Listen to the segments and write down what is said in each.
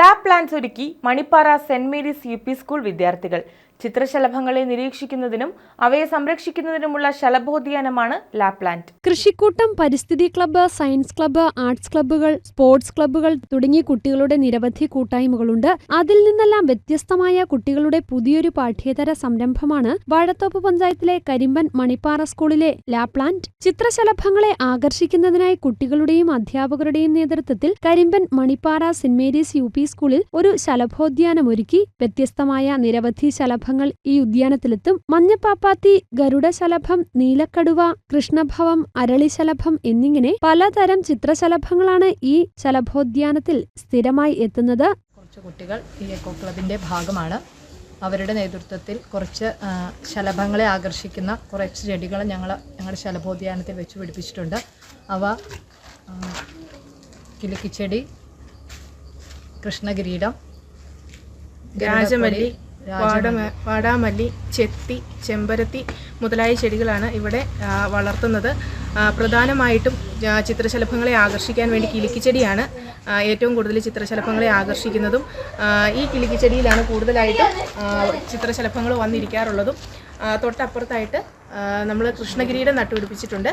Lab plans ഒരുക്കി Manippara Saint Mary's U P school വിദ്യാർത്ഥികൾ. ചിത്രശലഭങ്ങളെ നിരീക്ഷിക്കുന്നതിനും അവയെ സംരക്ഷിക്കുന്നതിനുമുള്ള ശലഭോദ്യാനമാണ് ലാപ്ലാൻഡ് കൃഷിക്കൂട്ടം പരിസ്ഥിതി ക്ലബ്ബ് സയൻസ് ക്ലബ്ബ് ആർട്സ് ക്ലബ്ബുകൾ സ്പോർട്സ് ക്ലബ്ബുകൾ തുടങ്ങിയ കുട്ടികളുടെ നിരവധി കൂട്ടായ്മകളുണ്ട്. അതിൽ നിന്നെല്ലാം വ്യത്യസ്തമായ കുട്ടികളുടെ പുതിയൊരു പാഠ്യേതര സംരംഭമാണ് വാഴത്തോപ്പ് പഞ്ചായത്തിലെ കരിമ്പൻ മണിപ്പാറ സ്കൂളിലെ ലാപ്ലാൻഡ് ചിത്രശലഭങ്ങളെ ആകർഷിക്കുന്നതിനായി കുട്ടികളുടെയും അധ്യാപകരുടെയും നേതൃത്വത്തിൽ Karimban Manippara saint Mary's U സ്കൂളിൽ ഒരു ശലഭോദ്യാനമൊരുക്കി. വ്യത്യസ്തമായ നിരവധി ശലഭങ്ങൾ ഈ ഉദ്യാനത്തിലെത്തും. മഞ്ഞപ്പാപ്പാത്തി ഗരുഡശലഭം നീലക്കടുവ കൃഷ്ണഭവം അരളിശലഭം എന്നിങ്ങനെ പലതരം ചിത്രശലഭങ്ങളാണ് ഈ ശലഭോദ്യാനത്തിൽ സ്ഥിരമായി എത്തുന്നത്. കുറച്ച് കുട്ടികൾ ഈ എക്കോ ക്ലബിന്റെ ഭാഗമാണ്. അവരുടെ നേതൃത്വത്തിൽ കുറച്ച് ശലഭങ്ങളെ ആകർഷിക്കുന്ന കുറച്ച് ചെടികൾ ഞങ്ങൾ ഞങ്ങളുടെ ശലഭോദ്യാനത്തിൽ വെച്ച് പിടിപ്പിച്ചിട്ടുണ്ട്. അവ കിലുക്കിച്ചെടി കൃഷ്ണകിരീടം രാജമല്ലി വാടാമല്ലി ചെത്തി ചെമ്പരത്തി മുതലായ ചെടികളാണ് ഇവിടെ വളർത്തുന്നത്. പ്രധാനമായിട്ടും ചിത്രശലഭങ്ങളെ ആകർഷിക്കാൻ വേണ്ടി കിളിക്കിച്ചെടിയാണ് ഏറ്റവും കൂടുതൽ ചിത്രശലഭങ്ങളെ ആകർഷിക്കുന്നതും. ഈ കിളിക്കിച്ചെടിയിലാണ് കൂടുതലായിട്ടും ചിത്രശലഭങ്ങൾ വന്നിരിക്കാറുള്ളതും. തൊട്ടപ്പുറത്തായിട്ട് നമ്മൾ കൃഷ്ണഗിരീടം നട്ടുപിടിപ്പിച്ചിട്ടുണ്ട്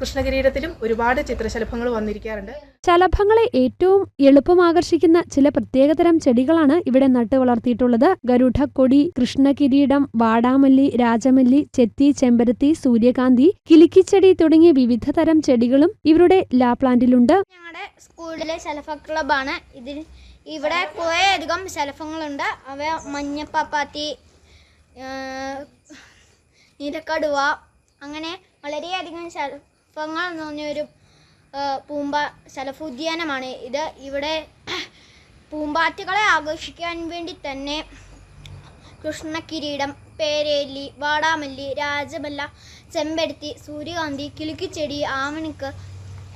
കൃഷ്ണഗിരീടത്തിലും ഒരുപാട് ചിത്രശലഭങ്ങൾ വന്നിരിക്കാറുണ്ട്. ശലഭങ്ങളെ ഏറ്റവും എളുപ്പം ആകർഷിക്കുന്ന ചില പ്രത്യേകതരം ചെടികളാണ് ഇവിടെ നട്ടു വളർത്തിയിട്ടുള്ളത്. ഗരുഡക്കൊടി കൃഷ്ണകിരീടം വാടാമല്ലി രാജമല്ലി ചെത്തി ചെമ്പരത്തി സൂര്യകാന്തി കിലിക്കിച്ചെടി തുടങ്ങിയ വിവിധ തരം ചെടികളും ഇവരുടെ ലാ പ്ലാന്റിലുണ്ട്. ഞങ്ങളുടെ സ്കൂളിലെ ശലഭ ക്ലബാണ് ഇതിൽ ഇവിടെ കുറേ അധികം ശലഭങ്ങളുണ്ട്. അവ മഞ്ഞപ്പാപ്പാത്തി നീലക്കടുവ അങ്ങനെ വളരെയധികം ശലഭങ്ങൾ നിറഞ്ഞൊരു പൂമ്പ ശലഭോദ്യാനമാണ് ഇത്. ഇവിടെ പൂമ്പാറ്റകളെ ആഘോഷിക്കാൻ വേണ്ടി തന്നെ കൃഷ്ണകിരീടം പേരേലി വാടാമല്ലി രാജമല്ല ചെമ്പരത്തി സൂര്യകാന്തി കിലുക്കിച്ചെടി ആമണിക്ക്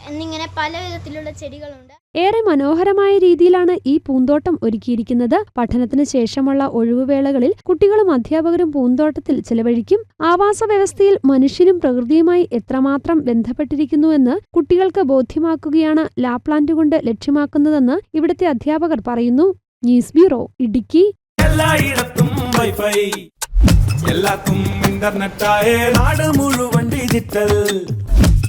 എന്നിങ്ങനെ പല വിധത്തിലുള്ള ചെടികളുണ്ട്. ഏറെ മനോഹരമായ രീതിയിലാണ് ഈ പൂന്തോട്ടം ഒരുക്കിയിരിക്കുന്നത്. പഠനത്തിന് ശേഷമുള്ള ഒഴിവുവേളകളിൽ കുട്ടികളും അധ്യാപകരും പൂന്തോട്ടത്തിൽ ചെലവഴിക്കും. ആവാസ വ്യവസ്ഥയിൽ മനുഷ്യനും പ്രകൃതിയുമായി എത്രമാത്രം ബന്ധപ്പെട്ടിരിക്കുന്നുവെന്ന് കുട്ടികൾക്ക് ബോധ്യമാക്കുകയാണ് ലാപ്ലാന്റ് കൊണ്ട് ലക്ഷ്യമാക്കുന്നതെന്ന് ഇവിടുത്തെ അധ്യാപകർ പറയുന്നു. News bureau Idukki. എല്ലായിടത്തും വൈഫൈ. എല്ലാത്തും ഇന്റർനെറ്റായേ നാട് മുഴുവൻ ഡിജിറ്റൽ.